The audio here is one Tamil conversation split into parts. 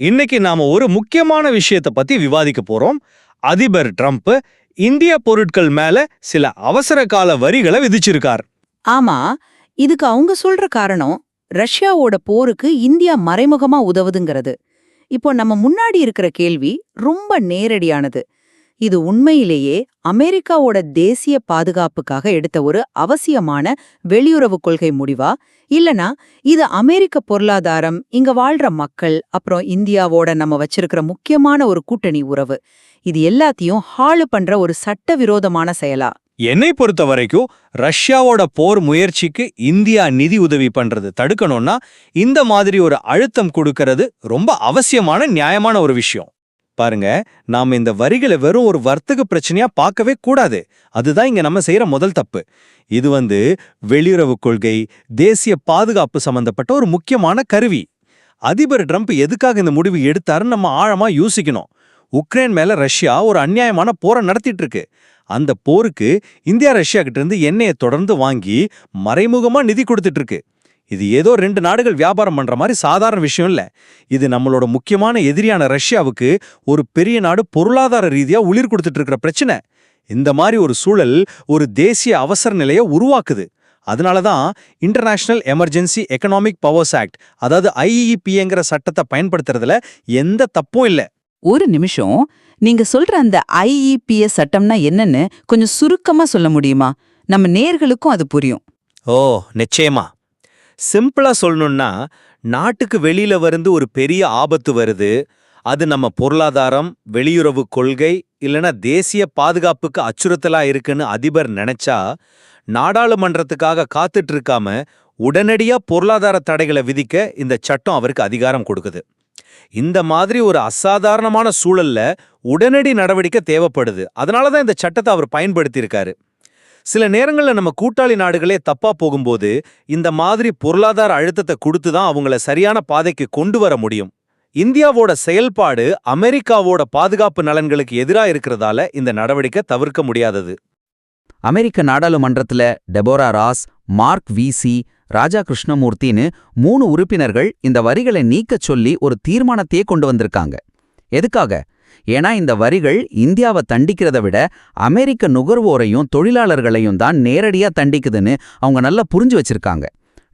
இன்னைக்கு நாம ஒரு முக்கியமான விஷயத்தை பத்தி விவாதிக்க போறோம். அதிபர் ட்ரம்ப் இந்திய பொருட்கள் மேல சில அவசர கால வரிகளை விதிச்சிருக்கார். ஆமா இதுக்கு அவங்க சொல்ற காரணம் ரஷ்யாவோட போருக்கு இந்தியா மறைமுகமா உதவுதுங்கிறது. இப்போ நம்ம முன்னாடி இருக்கிற கேள்வி ரொம்ப நேரடியானது. இது உண்மையிலேயே அமெரிக்காவோட தேசிய பாதுகாப்புக்காக எடுத்த ஒரு அவசியமான வெளியுறவு கொள்கை முடிவா? இல்லனா இது அமெரிக்க பொருளாதாரம் இங்க வாழ்ற மக்கள் அப்புறம் இந்தியாவோட நம்ம வச்சிருக்கிற முக்கியமான ஒரு கூட்டணி உறவு. இது எல்லாத்தையும் ஹாளு பண்ற ஒரு சட்டவிரோதமான செயலா? என்னை பொறுத்த வரைக்கும் ரஷ்யாவோட போர் முயற்சிக்கு இந்தியா நிதி உதவி பண்றது தடுக்கணும்னா இந்த மாதிரி ஒரு அழுத்தம் கொடுக்கறது ரொம்ப அவசியமான நியாயமான ஒரு விஷயம். பாருங்க நாம இந்த வரிகளை வெறும் ஒரு வர்த்தக பிரச்சனையா பார்க்கவே கூடாது. அதுதான் இங்க நம்ம செய்யற முதல் தப்பு. இது வந்து வெளியுறவு கொள்கை தேசிய பாதுகாப்பு சம்பந்தப்பட்ட ஒரு முக்கியமான கருவி. அதிபர் ட்ரம்ப் எதுக்காக இந்த முடிவு எடுத்தாருன்னு நம்ம ஆழமா யோசிக்கணும். உக்ரைன் மேல ரஷ்யா ஒரு அநியாயமான போரை நடத்திட்டு இருக்கு அந்த போருக்கு இந்தியா ரஷ்யா கிட்ட இருந்து எண்ணெயை தொடர்ந்து வாங்கி மறைமுகமா நிதி கொடுத்துட்டு இருக்கு இது ஏதோ ரெண்டு நாடுகள் வியாபாரம் பண்ற மாதிரி சாதாரண விஷயம் இல்ல. இது நம்மளோட முக்கியமான எதிரியான ரஷ்யாவுக்கு ஒரு பெரிய நாடு பொருளாதார ரீதியா உயிர் கொடுத்துட்டு இருக்கிற பிரச்சனை. இந்த மாதிரி ஒரு சூழல் ஒரு தேசிய அவசர நிலையை உருவாக்குது. அதனால தான் International Emergency Economic Powers Act அதாவது ஐஇபிங்கிற சட்டத்தை பயன்படுத்துறதுல எந்த தப்பும் இல்ல. ஒரு நிமிஷம் நீங்க சொல்ற அந்த ஐஇபிஎஸ் சட்டம்னா என்னன்னு கொஞ்சம் சுருக்கமா சொல்ல முடியுமா? நம்ம நேர்களுக்கும் அது புரியும். ஓ நிச்சயமா. சிம்பிளா சொல்லணும்னா நாட்டுக்கு வெளியில வந்து ஒரு பெரிய ஆபத்து வருது. அது நம்ம பொருளாதாரம் வெளியுறவு கொள்கை இல்லனா தேசிய பாதுகாப்புக்கு அச்சுறுத்தலா இருக்குன்னு அதிபர் நினைச்சா நாடாளுமன்றத்துக்காக காத்துட்டு இருக்காம உடனடியா பொருளாதார தடைகளை விதிக்க இந்த சட்டம் அவருக்கு அதிகாரம் கொடுக்குது. இந்த மாதிரி ஒரு அசாதாரணமான சூழல்ல உடனடி நடவடிக்கை தேவைப்படுது. அதனால தான் இந்த சட்டத்தை அவர் பயன்படுத்தியிருக்காரு. சில நேரங்கள்ல நம்ம கூட்டாளி நாடுகளே தப்பா போகும்போது இந்த மாதிரி பொருளாதார அழுத்தத்தை கொடுத்து தான் அவங்கள சரியான பாதைக்கு கொண்டு வர முடியும். இந்தியாவோட செயல்பாடு அமெரிக்காவோட பாதுகாப்பு நலன்களுக்கு எதிரா இருக்கிறதால இந்த நடவடிக்கை தவிர்க்க முடியாதது. அமெரிக்க நாடாளுமன்றத்துல டெபோரா ராஸ் மார்க் விசி ராஜா கிருஷ்ணமூர்த்தின்னு மூணு உறுப்பினர்கள் இந்த வரிகளை நீக்கச் சொல்லி ஒரு தீர்மானத்தையே கொண்டு வந்திருக்காங்க. எதுக்காக? ஏன்னா இந்த வரிகள் இந்தியாவை தண்டிக்கிறத விட அமெரிக்க நுகர்வோரையும் தொழிலாளர்களையும் தான் நேரடியா தண்டிக்குதுன்னு அவங்க நல்லா புரிஞ்சு வச்சிருக்காங்க.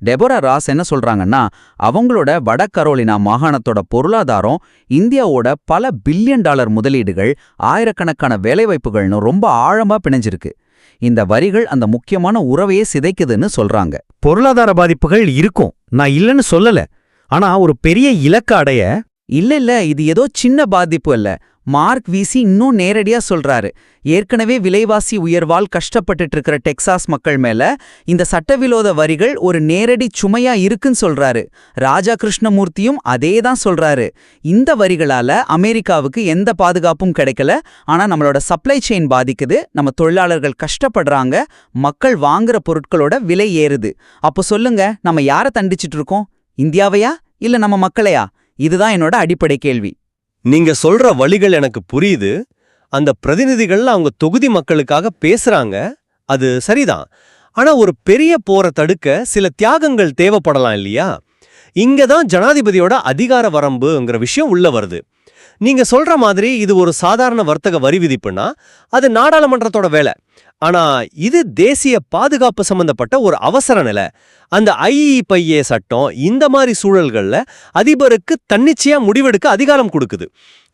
டெபோரா ராஸ் என்ன சொல்றாங்கன்னா அவங்களோட வட கரோலினா மாகாணத்தோட பொருளாதாரம் இந்தியாவோட பல பில்லியன் டாலர் முதலீடுகள் ஆயிரக்கணக்கான வேலைவாய்ப்புகள்னு ரொம்ப ஆழமா பிணைஞ்சிருக்கு. இந்த வரிகள் அந்த முக்கியமான உறவையே சிதைக்குதுன்னு சொல்றாங்க. பொருளாதார பாதிப்புகள் இருக்கும். நான் இல்லைன்னு சொல்லல. ஆனா ஒரு பெரிய இலக்க அடைய இல்ல இல்ல இது ஏதோ சின்ன பாதிப்பு அல்ல. மார்க் வீசி இன்னும் நேரடியா சொல்றாரு. ஏற்கனவே விலைவாசி உயர்வால் கஷ்டப்பட்டுட்டு இருக்கிற டெக்சாஸ் மக்கள் மேல இந்த சட்டவிரோத வரிகள் ஒரு நேரடி சுமையா இருக்குன்னு சொல்றாரு. ராஜா கிருஷ்ணமூர்த்தியும் அதே தான் சொல்றாரு. இந்த வரிகளால அமெரிக்காவுக்கு எந்த பாதுகாப்பும் கிடைக்கல. ஆனா நம்மளோட சப்ளை செயின் பாதிக்குது. நம்ம தொழிலாளர்கள் கஷ்டப்படுறாங்க. மக்கள் வாங்குற பொருட்களோட விலை ஏறுது. அப்போ சொல்லுங்க நம்ம யாரை தண்டிச்சிட்டு இருக்கோம்? இந்தியாவையா? இல்ல நம்ம மக்களையா? இதுதான் என்னோட அடிப்படை கேள்வி. நீங்க சொல்ற வழிகள் எனக்கு புரியுது. அந்த பிரதிநிதிகள் அவங்க தொகுதி மக்களுக்காக பேசுறாங்க. அது சரிதான். ஆனா ஒரு பெரிய போரை தடுக்க சில தியாகங்கள் தேவைப்படலாம் இல்லையா? இங்க தான் ஜனாதிபதியோட அதிகார வரம்புங்கிற விஷயம் உள்ள வருது. நீங்க சொல்ற மாதிரி இது ஒரு சாதாரண வர்த்தக வரி விதிப்புனா அது நாடாளுமன்றத்தோட வேலை. ஆனா இது தேசிய பாதுகாப்பு சம்பந்தப்பட்ட ஒரு அவசர நிலை. அந்த ஐஇபைஏ சட்டம் இந்த மாதிரி சூழல்களில் அதிபருக்கு தன்னிச்சையா முடிவெடுக்க அதிகாரம் கொடுக்குது.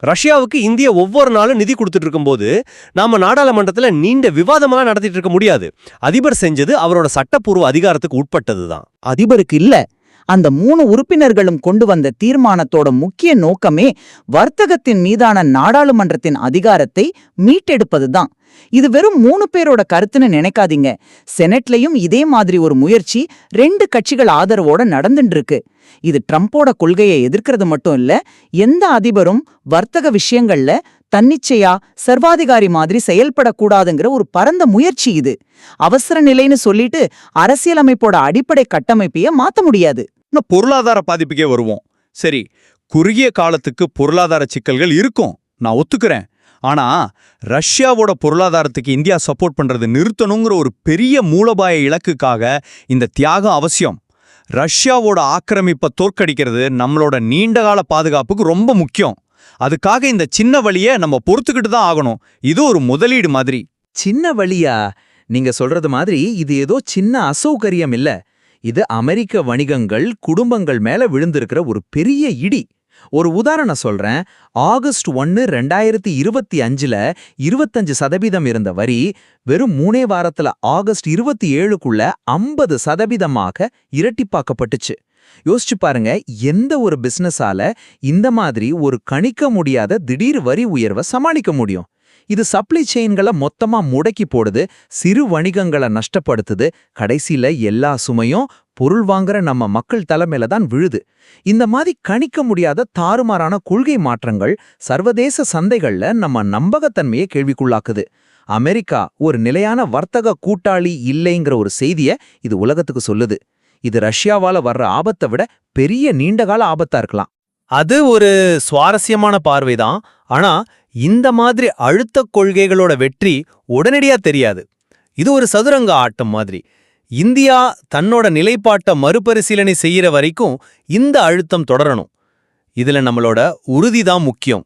ரஷ்யாவுக்கு இந்தியா ஒவ்வொரு நாளும் நிதி கொடுத்துட்டு இருக்கும்போது நாம நாடாளுமன்றத்தில் நீண்ட விவாதமெல்லாம் நடத்திட்டு இருக்க முடியாது. அதிபர் செஞ்சது அவரோட சட்டப்பூர்வ அதிகாரத்துக்கு உட்பட்டது தான் அதிபருக்கு இல்லை. அந்த மூணு உறுப்பினர்களும் கொண்டு வந்த தீர்மானத்தோட முக்கிய நோக்கமே வர்த்தகத்தின் மீதான நாடாளுமன்றத்தின் அதிகாரத்தை மீட்டெடுப்பதுதான். இது வெறும் மூணு பேரோட கருத்துன்னு நினைக்காதீங்க. செனட்லயும் இதே மாதிரி ஒரு முயற்சி ரெண்டு கட்சிகள் ஆதரவோட நடந்துட்டு இருக்கு இது ட்ரம்ப்போட கொள்கையை எதிர்க்கிறது மட்டும் இல்ல எந்த அதிபரும் வர்த்தக விஷயங்கள்ல தன்னிச்சையா சர்வாதிகாரி மாதிரி செயல்படக்கூடாதுங்கிற ஒரு பரந்த முயற்சி இது. அவசர நிலைன்னு சொல்லிட்டு அரசியலமைப்போட அடிப்படை கட்டமைப்பையே மாத்த முடியாது. இன்னும் பொருளாதார பாதிப்புக்கே வருவோம். சரி குறுகிய காலத்துக்கு பொருளாதார சிக்கல்கள் இருக்கும். நான் ஒத்துக்கிறேன். ஆனா ரஷ்யாவோட பொருளாதாரத்துக்கு இந்தியா சப்போர்ட் பண்றது நிறுத்தணுங்கிற ஒரு பெரிய மூலபாய இலக்குக்காக இந்த தியாகம் அவசியம். ரஷ்யாவோட ஆக்கிரமிப்பை தோற்கடிக்கிறது நம்மளோட நீண்டகால பாதுகாப்புக்கு ரொம்ப முக்கியம். அதுக்காக இந்த சின்ன வழியை நம்ம பொறுத்துக்கிட்டு தான் ஆகணும். இது ஒரு முதலீடு மாதிரி. சின்ன வழியா? நீங்க சொல்றது மாதிரி இது ஏதோ சின்ன அசௌகரியம் இல்ல. இது அமெரிக்க வணிகங்கள் குடும்பங்கள் மேல விழுந்திருக்கிற ஒரு பெரிய இடி. ஒரு உதாரணம் சொல்றேன். ஆகஸ்ட் ஒன்னு ரெண்டாயிரத்தி இருபத்தி அஞ்சுல இருபத்தஞ்சு சதவீதம் இருந்த வரி வெறும் மூணே வாரத்துல ஆகஸ்ட் இருபத்தி ஏழுக்குள்ள ஐம்பது சதவீதமாக இரட்டிப்பாக்கப்பட்டுச்சு. யோசிச்சு பாருங்க எந்த ஒரு பிசினஸால இந்த மாதிரி ஒரு கணிக்க முடியாத திடீர் வரி உயர்வை சமாளிக்க முடியும்? இது சப்ளை செயின்களை மொத்தமா முடக்கி போடுது சிறு வணிகங்களை நஷ்டப்படுத்துது கடைசியில எல்லா சுமையும் பொருள் வாங்குற நம்ம மக்கள் தலைமையில தான் விழுது. இந்த மாதிரி கணிக்க முடியாத தாறுமாறான கொள்கை மாற்றங்கள் சர்வதேச சந்தைகள்ல நம்ம நம்பகத்தன்மையை கேள்விக்குள்ளாக்குது. அமெரிக்கா ஒரு நிலையான வர்த்தக கூட்டாளி இல்லைங்கிற ஒரு செய்திய இது உலகத்துக்கு சொல்லுது. இது ரஷ்யாவால வர்ற ஆபத்தை விட பெரிய நீண்டகால ஆபத்தா இருக்கலாம். அது ஒரு சுவாரஸ்யமான பார்வைதான். ஆனா இந்த மாதிரி அழுத்த கொள்கைகளோட வெற்றி உடனடியா தெரியாது. இது ஒரு சதுரங்க ஆட்டம் மாதிரி. இந்தியா தன்னோட நிலைப்பாட்டை மறுபரிசீலனை செய்யற வரைக்கும் இந்த அழுத்தம் தொடரணும். இதுல நம்மளோட உறுதி தான் முக்கியம்.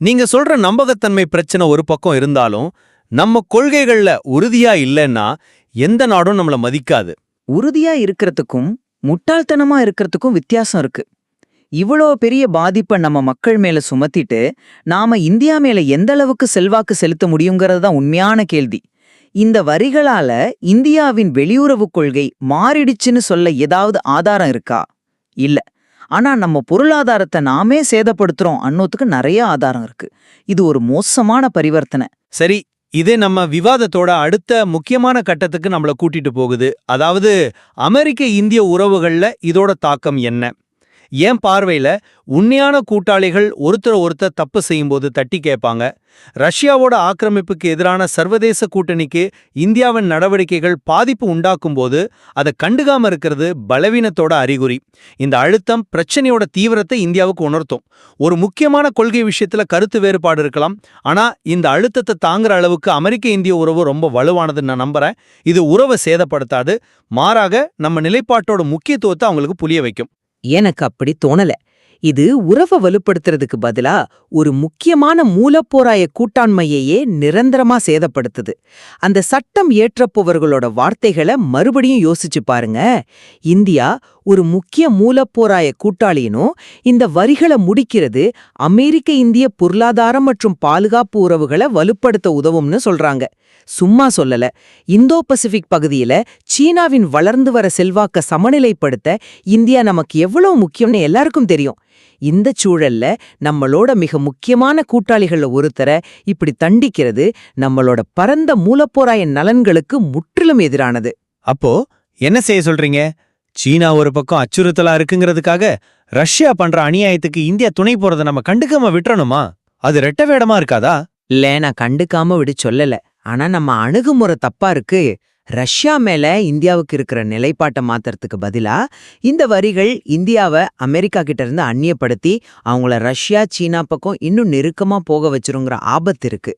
நீங்க சொல்ற நம்பகத்தன்மை பிரச்சனை ஒரு பக்கம் இருந்தாலும் நம்ம கொள்கைகள்ல உறுதியா இல்லைன்னா எந்த நாடும் நம்மள மதிக்காது. உறுதியா இருக்கிறதுக்கும் முட்டாள்தனமா இருக்கிறதுக்கும் வித்தியாசம் இருக்கு. இவ்வளோ பெரிய பாதிப்பை நம்ம மக்கள் மேல சுமத்திட்டு நாம இந்தியா மேல எந்த அளவுக்கு செல்வாக்கு செலுத்த முடியுங்கிறது தான் உண்மையான கேள்வி. இந்த வரிகளால இந்தியாவின் வெளியுறவுக் கொள்கை மாறிடுச்சுன்னு சொல்ல ஏதாவது ஆதாரம் இருக்கா? இல்ல. ஆனா நம்ம பொருளாதாரத்தை நாமே சேதப்படுத்துறோம் அன்னோத்துக்கு நிறைய ஆதாரம் இருக்கு. இது ஒரு மோசமான பரிவர்த்தனை. சரி இதே நம்ம விவாதத்தோட அடுத்த முக்கியமான கட்டத்துக்கு நம்மள கூட்டிட்டு போகுது. அதாவது அமெரிக்க இந்திய உறவுகள்ல இதோட தாக்கம் என்ன? என் பார்வையில உண்மையான கூட்டாளிகள் ஒருத்தர் ஒருத்தர் தப்பு செய்யும்போது தட்டி கேட்பாங்க. ரஷ்யாவோட ஆக்கிரமிப்புக்கு எதிரான சர்வதேச கூட்டணிக்கு இந்தியாவின் நடவடிக்கைகள் பாதிப்பு உண்டாக்கும் போது அதை கண்டுகாம இருக்கிறது பலவீனத்தோட அறிகுறி. இந்த அழுத்தம் பிரச்சனையோட தீவிரத்தை இந்தியாவுக்கு உணர்த்தும். ஒரு முக்கியமான கொள்கை விஷயத்துல கருத்து வேறுபாடு இருக்கலாம். ஆனா இந்த அழுத்தத்தை தாங்குற அளவுக்கு அமெரிக்க இந்திய உறவு ரொம்ப வலுவானதுன்னு நான் நம்புறேன். இது உறவை சேதப்படுத்தாது. மாறாக நம்ம நிலைப்பாட்டோட முக்கியத்துவத்தை அவங்களுக்கு புரிய வைக்கும். எனக்கு அப்படி தோணல. இது உறவை வலுப்படுத்துறதுக்கு பதிலா ஒரு முக்கியமான மூலப்போராய கூட்டாண்மையையே நிரந்தரமா சேதப்படுத்துது. அந்த சட்டம் ஏற்றப்போவர்களோட வார்த்தைகளை மறுபடியும் யோசிச்சு பாருங்க. இந்தியா ஒரு முக்கிய மூலப்போராய கூட்டாளியினோ இந்த வரிகளை முடிக்கிறது அமெரிக்க இந்திய பொருளாதாரம் மற்றும் பாதுகாப்பு உறவுகளை வலுப்படுத்த உதவும்னு சொல்றாங்க. சும்மா சொல்லல. இந்தோ பசிபிக் பகுதியில சீனாவின் வளர்ந்து வர செல்வாக்க சமநிலைப்படுத்த இந்தியா நமக்கு எவ்வளவு முக்கியம்னு எல்லாருக்கும் தெரியும். இந்த சூழல்ல நம்மளோட மிக முக்கியமான கூட்டாளிகள்ல ஒருத்தரை இப்படி தண்டிக்கிறது நம்மளோட பரந்த மூலப்போராய நலன்களுக்கு முற்றிலும் எதிரானது. அப்போ என்ன செய்ய சொல்றீங்க? சீனா ஒரு பக்கம் அச்சுறுத்தலா இருக்குங்கிறதுக்காக ரஷ்யா பண்ற அநியாயத்துக்கு இந்தியா துணை போறதை நம்ம கண்டுக்காம விட்டுறணுமா? அது ரெட்ட வேடமா இருக்காதா? இல்ல நான் கண்டுக்காம விட சொல்லல. ஆனா நம்ம அணுகுமுறை தப்பா இருக்கு. ரஷ்யா மேல இந்தியாவுக்கு இருக்கிற நிலைப்பாட்டை மாத்துறதுக்கு பதிலா இந்த வரிகள் இந்தியாவை அமெரிக்கா கிட்ட இருந்து அந்நியப்படுத்தி அவங்கள ரஷ்யா சீனா பக்கம் இன்னும் நெருக்கமா போக வச்சிருங்கிற ஆபத்து இருக்கு.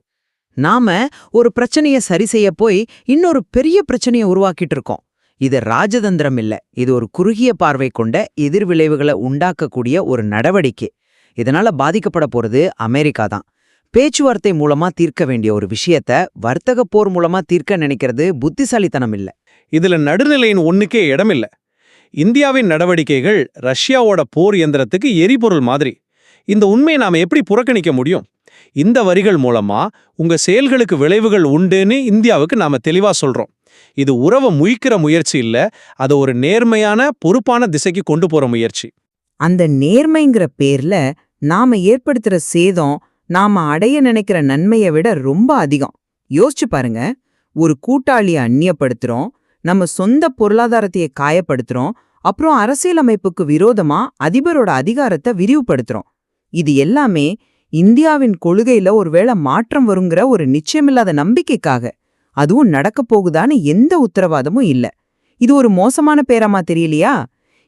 நாம ஒரு பிரச்சனைய சரி செய்ய போய் இன்னொரு பெரிய பிரச்சனையை உருவாக்கிட்டு இருக்கோம். இது ராஜதந்திரம் இல்ல. இது ஒரு குறுகிய பார்வை கொண்ட எதிர்விளைவுகளை உண்டாக்கக்கூடிய ஒரு நடவடிக்கை. இதனால பாதிக்கப்பட போறது அமெரிக்கா தான். பேச்சுவார்த்தை மூலமா தீர்க்க வேண்டிய ஒரு விஷயத்த வர்த்தக போர் மூலமா தீர்க்க நினைக்கிறது புத்திசாலித்தனம் இல்ல. இதுல நடுநிலையின் ஒண்ணுக்கே இடமில்ல. இந்தியாவின் நடவடிக்கைகள் ரஷ்யாவோட போர் இயந்திரத்துக்கு எரிபொருள் மாதிரி. இந்த உண்மையை நாம எப்படி புறக்கணிக்க முடியும்? இந்த வரிகள் மூலமா உங்க செயல்களுக்கு விளைவுகள் உண்டுன்னு இந்தியாவுக்கு நாம தெளிவா சொல்றோம். இது உறவை முய்க்கிற முயற்சி இல்ல அதை ஒரு நேர்மையான பொறுப்பான திசைக்கு கொண்டு போற முயற்சி. அந்த நேர்மைங்கிற பேர்ல நாம ஏற்படுத்துற சேதம் நாம அடைய நினைக்கிற நன்மையை விட ரொம்ப அதிகம். யோசிச்சு பாருங்க. ஒரு கூட்டாளிய அந்நியப்படுத்துறோம் நம்ம சொந்த பொருளாதாரத்தையே காயப்படுத்துறோம் அப்புறம் அரசியலமைப்புக்கு விரோதமா அதிபரோட அதிகாரத்தை விரிவுபடுத்துறோம். இது எல்லாமே இந்தியாவின் கொள்கையில ஒருவேளை மாற்றம் வருங்கிற ஒரு நிச்சயமில்லாத நம்பிக்கைக்காக. அதுவும் நடக்கப் போகுதான்னு எந்த உத்தரவாதமும் இல்ல. இது ஒரு மோசமான பேரமா தெரியலையா?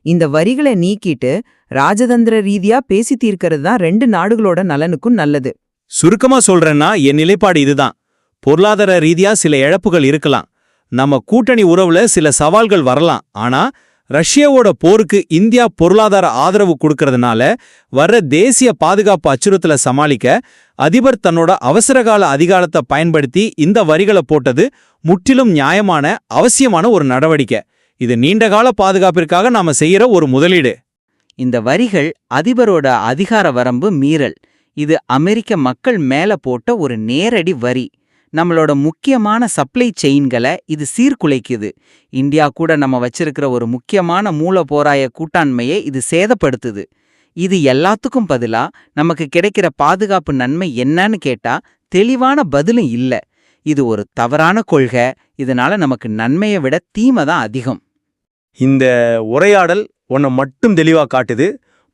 இந்த வரிகளை நீக்கிட்டு ராஜதந்திர ரீதியா பேசி தீர்க்கிறது தான் ரெண்டு நாடுகளோட நலனுக்கும் நல்லது. சுருக்கமா சொல்றேன்னா என் நிலைப்பாடு இதுதான். பொருளாதார ரீதியா சில இழப்புகள் இருக்கலாம். நம்ம கூட்டணி உறவுல சில சவால்கள் வரலாம். ஆனா ரஷ்யாவோட போருக்கு இந்தியா பொருளாதார ஆதரவு கொடுக்கறதுனால வர்ற தேசிய பாதுகாப்பு அச்சுறுத்தலை சமாளிக்க அதிபர் தன்னோட அவசரகால அதிகாரத்தை பயன்படுத்தி இந்த வரிகளை போட்டது முற்றிலும் நியாயமான அவசியமான ஒரு நடவடிக்கை. இது நீண்டகால பாதுகாப்பிற்காக நாம செய்யற ஒரு முதலீடு. இந்த வரிகள் அதிபரோட அதிகார வரம்பு மீறல். இது அமெரிக்க மக்கள் மேல போட்ட ஒரு நேரடி வரி. நம்மளோட முக்கியமான சப்ளை செயின்களை இது சீர்குலைக்குது. இந்தியா கூட நம்ம வச்சிருக்கிற ஒரு முக்கியமான மூலப்போராய கூட்டாண்மையை இது சேதப்படுத்துது. இது எல்லாத்துக்கும் பதிலா நமக்கு கிடைக்கிற பாதுகாப்பு நன்மை என்னன்னு கேட்டா தெளிவான பதிலும் இல்ல. இது ஒரு தவறான கொள்கை. இதனால நமக்கு நன்மையை விட தீமை தான் அதிகம். இந்த உரையாடல் உன்னை மட்டும் தெளிவா காட்டுது.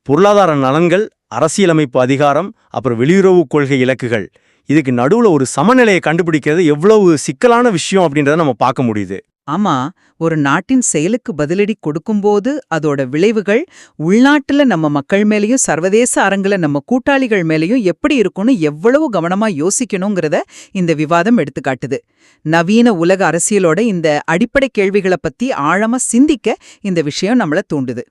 பொருளாதார நலன்கள் அரசியலமைப்பு அதிகாரம் அப்புறம் வெளியுறவு கொள்கை இலக்குகள். இதுக்கு நடுவுல ஒரு சமநிலையை கண்டுபிடிக்கிறது எவ்வளவு சிக்கலான விஷயம் அப்படின்றத நம்ம பார்க்க முடியுது. ஆமா ஒரு நாட்டின் செயலுக்கு பதிலடி கொடுக்கும்போது அதோட விளைவுகள் உள்நாட்டுல நம்ம மக்கள் மேலயும் சர்வதேச அரங்குல நம்ம கூட்டாளிகள் மேலயும் எப்படி இருக்கும்னு எவ்வளவு கவனமா யோசிக்கணுங்கிறத இந்த விவாதம் எடுத்துக்காட்டுது. நவீன உலக அரசியலோட இந்த அடிப்படை கேள்விகளை பத்தி ஆழமா சிந்திக்க இந்த விஷயம் நம்மள தூண்டுது.